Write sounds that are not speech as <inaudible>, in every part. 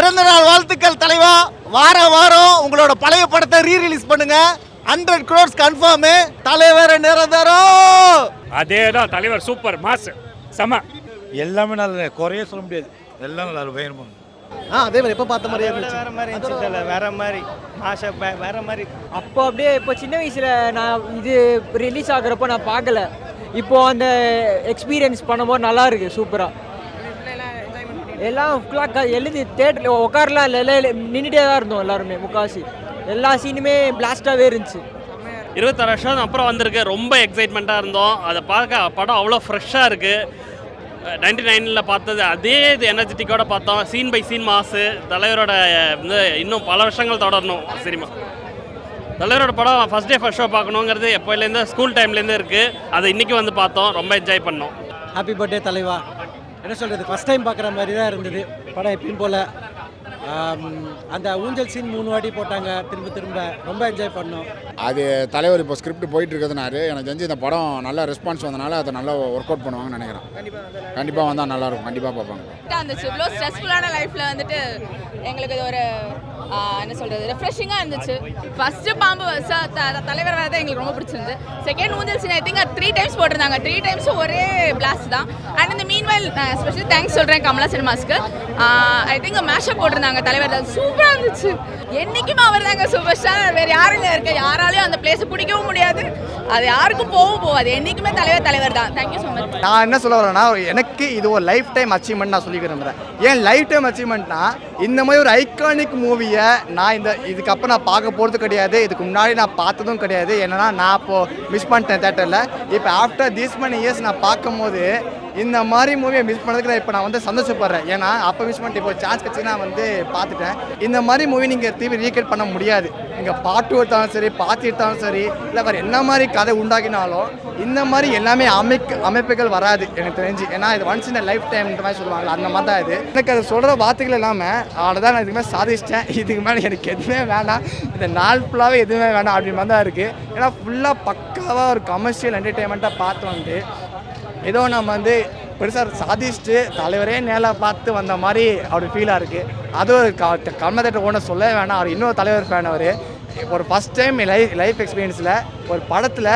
பிறந்தநாள் வாழ்த்துக்கள் தலைவா. வாரம் வாரம் உங்களோட பழைய படத்தை ரீ ரிலீஸ் பண்ணுங்க ஹண்ட்ரட் க்ரோர்ஸ் கன்ஃபார்மு தலைவர் நிரந்தரம் அதே தான் தலைவர் சூப்பர் மாஸ் செம. எல்லாமே நல்ல குறைய சொல்ல முடியாது. எல்லாம் நல்லா இருக்கும் ஆ அதே மாதிரி எப்போ பார்த்த மாதிரியே இருந்துச்சு? வேற மாதிரி இருந்துச்சு தெரியல வேற மாதிரி. மாஷா வேற மாதிரி. அப்போ அப்படியே இப்போ சின்ன வயசில் நான் இது ரிலீஸ் ஆகுறப்போ நான் பார்க்கல. இப்போ அந்த எக்ஸ்பீரியன்ஸ் பண்ணும்போது நல்லா இருக்கு சூப்பராக எல்லாம் ஃபுல்லாக எழுதி தேட்டரில் உட்காரலாம் இல்லை எல்லாம் நின்றுட்டே தான் இருந்தோம் எல்லாருமே முக்காசி எல்லா சீனுமே பிளாஸ்டாகவே இருந்துச்சு. இருபத்தாறு வருஷம் அப்புறம் வந்திருக்கு. ரொம்ப எக்ஸைட்மெண்ட்டாக இருந்தோம். அதை பார்க்க படம் அவ்வளோ ஃப்ரெஷ்ஷாக இருக்குது நைன்டி நைனில் பார்த்தது அதே இது எனர்ஜெட்டிக்கோட பார்த்தோம். சீன் பை சீன் மாசு தலைவரோட வந்து இன்னும் பல வருஷங்கள் தொடரணும் சினிமா. தலைவரோட படம் ஃபஸ்ட் டே ஃபஸ்ட் ஷோ பார்க்கணுங்கிறது எப்போலேருந்து ஸ்கூல் டைம்லேருந்து இருக்குது அதை இன்றைக்கி வந்து பார்த்தோம். ரொம்ப என்ஜாய் பண்ணோம். ஹாப்பி பர்த்டே தலைவா. என்ன சொல்கிறது ஃபஸ்ட் டைம் பார்க்குற மாதிரி தான் இருந்தது. படம் எப்பயும் போல். அந்த ஊஞ்சல் சீன் மூணு வாட்டி போட்டாங்க. திரும்ப திரும்ப ரொம்ப என்ஜாய் பண்ணோம். அது தலைவர் இப்போ ஸ்கிரிப்ட் போயிட்டு இருக்கிறதுனால எனக்கு தெரிஞ்சு இந்த படம் நல்ல ரெஸ்பான்ஸ் வந்தனால அதை நல்லா ஒர்க் அவுட் பண்ணுவாங்கன்னு நினைக்கிறேன். கண்டிப்பாக வந்தால் நல்லா இருக்கும். கண்டிப்பாக பார்ப்பாங்க. இவ்வளோ ஸ்ட்ரெஸ்ஃபுல்லான லைஃப்பில் வந்துட்டு எங்களுக்கு இது ஒரு என்ன சொல்கிறது ரெஃப்ரெஷிங்காக இருந்துச்சு. ஃபஸ்ட்டு பாம்பு த- தலைவர் வரதான் எங்களுக்கு ரொம்ப பிடிச்சிருந்து செகண்ட் ஊஞ்சல் scene I think three times போட்டிருந்தாங்க. த்ரீ டைம்ஸ் ஒரே பிளாஸ்ட் தான். அண்ட் இந்த மீன்வெல் நான் ஸ்பெஷலி தேங்க்ஸ் சொல்கிறேன் கமலா சினிமாஸ்க்கு ஐ திங்க் மேஷப் போட்டிருந்தாங்க தலைவர். சூப்பராக இருந்துச்சு. என்றைக்குமே அவர் தாங்க சூப்பர் ஸ்டார் வேறு யாருங்க இருக்க யாராலையும் அந்த பிளேஸை பிடிக்கவும் முடியாது. அது யாருக்கும் போகவும் போகாது. என்றைக்குமே தலைவர் தலைவர் தான். தேங்க்யூ ஸோ மச் நான் என்ன சொல்ல வரேன்னா எனக்கு இது ஒரு லைஃப் டைம் அச்சீவ்மெண்ட் நான் சொல்லி விரும்புகிறேன் ஏன் லைஃப் டைம் அச்சீவ்மெண்ட்னா இந்த மாதிரி ஒரு ஐகானிக் மூவியை நான் இந்த இதுக்கப்புறம் நான் பார்க்க போகிறது கிடையாது. இதுக்கு முன்னாடி நான் பார்த்ததும் கிடையாது. என்னன்னா நான் இப்போது மிஸ் பண்ணிட்டேன் தேட்டரில் இப்போ ஆஃப்டர் தீஸ் many இயர்ஸ் நான் பார்க்கும்போது இந்த மாதிரி மூவியை மிஸ் பண்ணதுக்கு நான் இப்போ நான் வந்து சந்தோஷப்படுறேன். ஏன்னா அப்போ மிஸ் பண்ணிட்டு இப்போ சான்ஸ் கிடச்சி வந்து பார்த்துட்டேன். இந்த மாதிரி மூவி நீங்கள் திரும்பி ரீக்ரியேட் பண்ண முடியாது. நீங்கள் பாட்டு எடுத்தாலும் சரி பாத்து எடுத்தாலும் சரி இல்லை வேறு என்ன மாதிரி கதை உண்டாக்கினாலும் இந்த மாதிரி எல்லாமே அமைக்க அமைப்புகள் வராது எனக்கு தெரிஞ்சு. ஏன்னா இது ஒன்ஸ் இந்த லைஃப் டைம் இந்த மாதிரி சொல்லுவாங்களா அந்த மாதிரி தான் இது. எனக்கு அது சொல்கிற வார்த்தைகள் இல்லாமல் அவ்வளோதான் நான் இதுக்கு மேலே சாதிச்சிட்டேன். <laughs> இதுக்கு மேலே எனக்கு எதுவுமே வேணாம். இந்த நாள் ஃபுல்லாகவே எதுவுமே வேணாம் அப்படி மாதிரி தான் இருக்குது ஏன்னா ஃபுல்லாக பக்காவாக ஒரு கமர்ஷியல் என்டர்டெயின்மெண்ட்டாக பார்த்து வந்து ஏதோ நம்ம வந்து பெருசாக சாதிச்சுட்டு தலைவரே நேராக பார்த்து வந்த மாதிரி அவர் ஃபீலாக இருக்குது அது ஒரு க கர்மதேட்ட ஒன்று சொல்லவே வேணாம். அவர் இன்னொரு தலைவர் ஃபேன் அவர். ஒரு ஃபஸ்ட் டைம் லைஃப் லைஃப் எக்ஸ்பீரியன்ஸில் ஒரு படத்தில்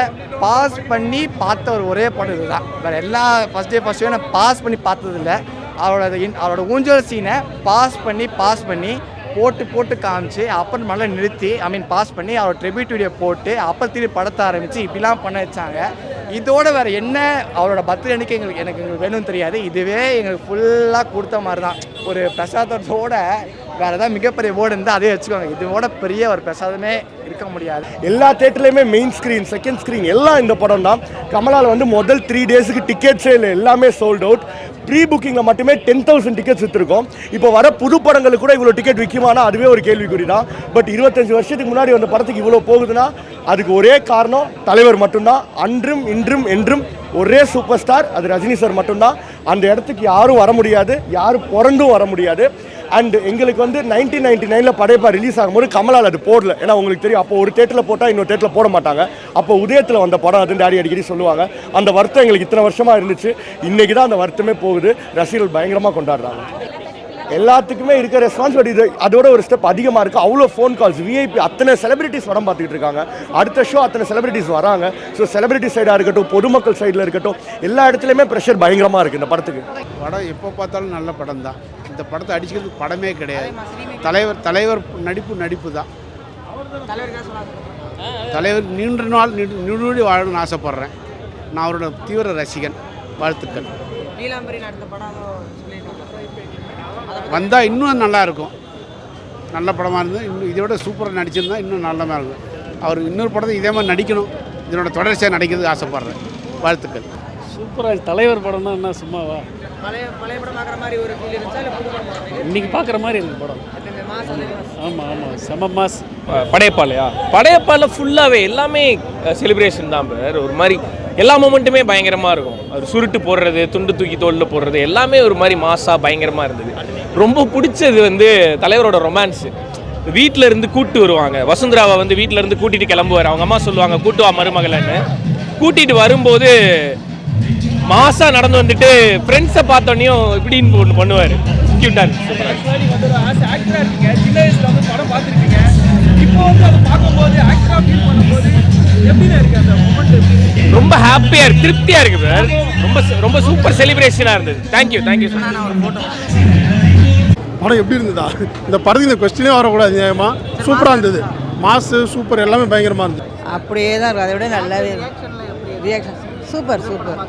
பாஸ் பண்ணி பார்த்த ஒரு ஒரே படம் இதுதான். வேறு எல்லா ஃபஸ்ட் டே ஃபஸ்ட் டே நான் பாஸ் பண்ணி பார்த்ததில்ல அவரோட இன் அவரோட ஊஞ்சல் சீனை பாஸ் பண்ணி பாஸ் பண்ணி போட்டு போட்டு காமிச்சு அப்புறம் மேலே நிறுத்தி ஐ மீன் பாஸ் பண்ணி அவர் ட்ரிபியூட் வீடியோ போட்டு அப்புறம் திருப்பி படத்தை ஆரம்பித்து இப்படிலாம் பண்ண வச்சாங்க. இதோட வேறு என்ன? அவரோட பர்த்டே அன்றைக்கி எங்களுக்கு எனக்கு எங்களுக்கு வேணும்னு தெரியாது. இதுவே எங்களுக்கு ஃபுல்லாக கொடுத்த மாதிரி தான் ஒரு பிரசாதத்தோட வேறு ஏதாவது மிகப்பெரிய போர்டு இருந்தால் அதே வச்சுக்கோங்க. இதோட பெரிய ஒரு பிரசாதமே இருக்க முடியாது. எல்லா தேட்டர்லையுமே மெயின் ஸ்க்ரீன் செகண்ட் ஸ்க்ரீன் எல்லாம் இந்த படம் தான் கமலால் வந்து முதல் த்ரீ டேஸுக்கு டிக்கெட்ஸே இல்லை எல்லாமே சோல்ட் அவுட் ப்ரீ புக்கிங்கில் மட்டுமே டென் தௌசண்ட் டிக்கெட்ஸ் விற்றுருக்கோம் இப்போ வர புது படங்களுக்கு கூட இவ்வளோ டிக்கெட் விற்குமானா அதுவே ஒரு கேள்விக்குறி தான் பட் இருபத்தஞ்சு வருஷத்துக்கு முன்னாடி வந்த படத்துக்கு இவ்வளோ போகுதுன்னா அதுக்கு ஒரே காரணம் தலைவர் மட்டும்தான். அன்றும் இன்றும் என்றும் ஒரே சூப்பர் ஸ்டார் அது ரஜினி சார் மட்டும்தான். அந்த இடத்துக்கு யாரும் வர முடியாது யாரும் பிறந்தும் வர முடியாது. அண்ட் எங்களுக்கு வந்து நைன்டீன் நைன்டி நைனில் படைப்பா ரிலீஸ் ஆகும்போது கமலால் அது போடல. ஏன்னா உங்களுக்கு தெரியும் அப்போ ஒரு தேட்டரில் போட்டால் இன்னொரு தேட்டரில் போட மாட்டாங்க. அப்போ உதயத்தில் வந்த படம் அது டேடி அடிக்கடி சொல்லுவாங்க. அந்த வருத்தம் எங்களுக்கு இத்தனை வருஷமாக இருந்துச்சு. இன்றைக்கி தான் அந்த வருத்தமே போகுது. ரசிகர்கள் பயங்கரமாக கொண்டாடுறாங்க. எல்லாத்துக்குமே இருக்க ரெஸ்பான்சிபிலிட்டி இது அதோட ஒரு ஸ்டெப் அதிகமாக இருக்குது அவ்வளோ ஃபோன் கால்ஸ் விஐபி அத்தனை செலிபிரிட்டிஸ் படம் பார்த்துக்கிட்டு இருக்காங்க. அடுத்த ஷோ அத்தனை செலிபிரிட்டிஸ் வராங்க. ஸோ செலிபிரிட்டி சைடாக இருக்கட்டும் பொதுமக்கள் சைடில் இருக்கட்டும் எல்லா இடத்துலையுமே ப்ரெஷர் பயங்கரமாக இருக்குது இந்த படத்துக்கு. படம் எப்போ பார்த்தாலும் நல்ல படம் தான் இந்த படத்தை அடிச்சுக்கிறதுக்கு படமே கிடையாது. தலைவர் தலைவர் நடிப்பு நடிப்பு தான். தலைவர் நீண்ட நாள் நீடு- நீடூழி வாழணும்னு ஆசைப்பட்றேன். நான் அவரோட தீவிர ரசிகன். வாழ்த்துக்கள். வந்தால் இன்னும் நல்லா இருக்கும். நல்ல படமாக இருந்து இன்னும் இதை விட சூப்பராக நடிச்சிருந்தா இன்னும் நல்லமாக இருக்கும். அவர் இன்னொரு படத்தை இதே மாதிரி நடிக்கணும். இதனோட தொடர்ச்சியாக நடிக்கிறதுக்கு ஆசைப்பட்றேன். வாழ்த்துக்கள். சூப்பராக தலைவர் படம்னா என்ன சும்மாவா? பழைய பழைய படம் பார்க்குற மாதிரி ஒரு ஃபீல் இருந்துச்சா இல்லை புது படம் பார்க்குறீங்க இன்னைக்கு பார்க்குற மாதிரி இருக்கு படம். ஆமாம் ஆமாம் செம மாஸ். படையப்பாலையா படையப்பால ஃபுல்லாகவே எல்லாமே செலிப்ரேஷன் தான் பிரதர் ஒரு மாதிரி எல்லா மூமெண்ட்டுமே பயங்கரமாக இருக்கும். அவர் சுருட்டு போடுறது துண்டு தூக்கி தோளில் போடுறது எல்லாமே ஒரு மாதிரி மாஸாக பயங்கரமாக இருந்தது. ரொம்ப பிடிச்சது வந்து தலைவரோட ரொமான்ஸு வீட்டில் இருந்து கூட்டு வருவாங்க. வசுந்தராவை வந்து வீட்டில் இருந்து கூட்டிட்டு கிளம்புவார். அவங்க அம்மா சொல்லுவாங்க கூட்டு வா மருமகளன்னு. கூட்டிட்டு வரும்போது மாசா நடந்து வந்துட்டு ஃப்ரெண்ட்ஸை பார்த்தோன்னையும் இப்படின்னு ஒன்று பண்ணுவார். தூக்கி விட்டார் நீங்க வந்து ஒரு ஆஸ் ஆக்டரா இருக்கீங்க. சின்ன வயசுல வந்து படம் பார்த்துருப்பீங்க. இப்போ வந்து அதை பார்க்கும்போது ஆக்டரா ஃபீல் பண்ணும்போது எப்படிண்ணே இருக்கு? ரொம்ப ஹாப்பியா இருக்கு திருப்தியா இருக்கு பிரதர் ரொம்ப ரொம்ப சூப்பர் செலிப்ரேஷனா இருந்தது. தேங்க்யூ தேங்க்யூ படம் எப்படி இருந்ததா? இந்த படத்துக்கு இந்த கொஸ்டினே வரக்கூடாது நியாயமா? சூப்பராக இருந்தது. மாசு சூப்பர் எல்லாமே பயங்கரமாக இருந்தது. அப்படியே தான் இருக்கும். அதை விட நல்லாவே ரியாக்ஷன் சூப்பர் சூப்பர்.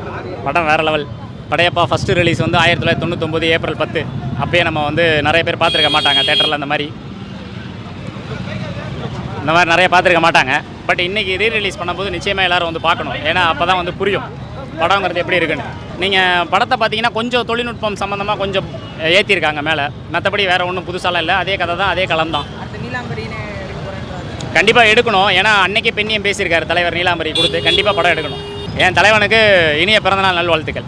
படம் வேற லெவல். படையப்பா ஃபர்ஸ்ட் ரிலீஸ் வந்து ஆயிரத்தி தொள்ளாயிரத்தி தொண்ணூத்தொம்பது ஏப்ரல் பத்து. அப்பயே நம்ம வந்து நிறைய பேர் பார்த்துருக்க மாட்டாங்க தேட்டரில் அந்த மாதிரி. இந்த மாதிரி நிறைய பார்த்துருக்க மாட்டாங்க. பட் இன்னைக்கு ரீ ரிலீஸ் பண்ணும்போது நிச்சயமாக எல்லாரும் வந்து பார்க்கணும். ஏன்னா அப்போ தான் வந்து புரியும் படங்கிறது எப்படி இருக்குன்னு. நீங்கள் படத்தை பார்த்தீங்கன்னா கொஞ்சம் தொழில்நுட்பம் சம்மந்தமாக கொஞ்சம் ஏற்றிருக்காங்க மேலே. மற்றபடி வேறு ஒன்றும் புதுசாலாம் இல்லை. அதே கதை தான் அதே களம் தான். கண்டிப்பாக எடுக்கணும். ஏன்னா அன்னைக்கே பெண்ணியம் பேசியிருக்காரு தலைவர் நீலாம்பரி கொடுத்து. கண்டிப்பாக படம் எடுக்கணும். என் தலைவனுக்கு இனிய பிறந்தநாள் நல்வாழ்த்துக்கள்.